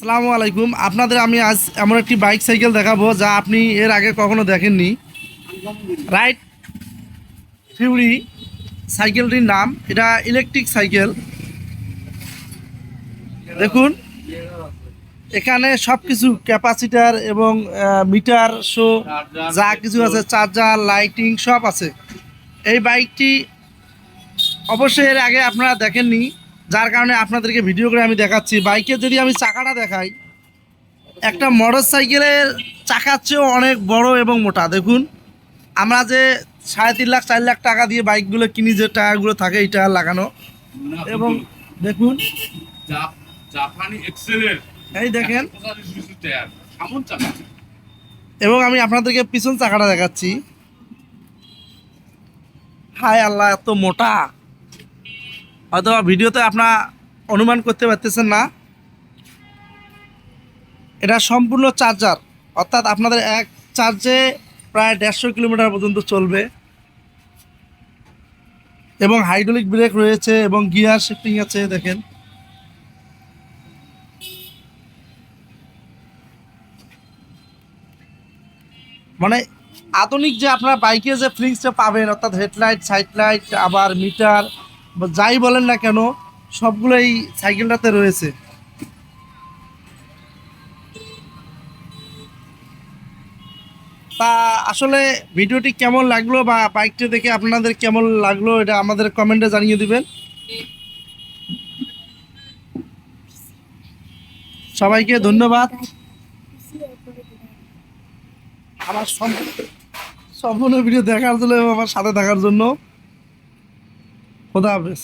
আসসালামু আলাইকুম। আপনাদের আমি আজ এমন একটি বাইক সাইকেল দেখাবো যা আপনি এর আগে কখনো দেখেননি। রাইট ফিউরি সাইকেলটির নাম। এটা ইলেকট্রিক সাইকেল দেখুন, এখানে সব কিছু ক্যাপাসিটার এবং মিটার শো যা কিছু আছে চার্জার লাইটিং সব আছে। এই বাইকটি অবশ্যই এর আগে আপনারা দেখেননি। যার কারণে আপনাদেরকে ভিডিও করে আমি দেখাচ্ছি। বাইকের যদি আমি চাকাটা দেখাই একটা মোটর সাইকেলের চাকার চেয়েও অনেক বড় এবং মোটা। দেখুন আমরা যে সাড়ে তিন লাখ চার লাখ টাকা দিয়ে বাইকগুলো কিনি যে টায়ারগুলো থাকে এই টায়ার লাগানো। এবং দেখুন জাপ- জাপানি এক্সেলের এই দেখেন। এবং আমি আপনাদেরকে পিছন চাকাটা দেখাচ্ছি। হায় আল্লাহ এত মোটা। হয়তো ভিডিওতে আপনার অনুমান করতে পারতেছেন না। এটা সম্পূর্ণ চার্জার, অর্থাৎ আপনাদের এক চার্জে প্রায় দেড়শো কিলোমিটার পর্যন্ত চলবে। এবং হাইড্রোলিক ব্রেক রয়েছে এবং গিয়ার শিফটিং আছে, দেখেন। মানে আধুনিক যে আপনার বাইকে যে ফিলিংসটা পাবেন, অর্থাৎ হেডলাইট সাইড লাইট আবার মিটার যাই বলেন না কেন সবগুলো এই সাইকেলটাতে রয়েছে। তা আসলে ভিডিওটি কেমন লাগল বা বাইকটি দেখে আপনাদের কেমন লাগল, এটা আমাদের কমেন্টে জানিয়ে দিবেন। সবাইকে ধন্যবাদ। আমার সম্পূর্ণ ভিডিও দেখার জন্য আমার সাথে থাকার জন্য। খোদা হাফেজ।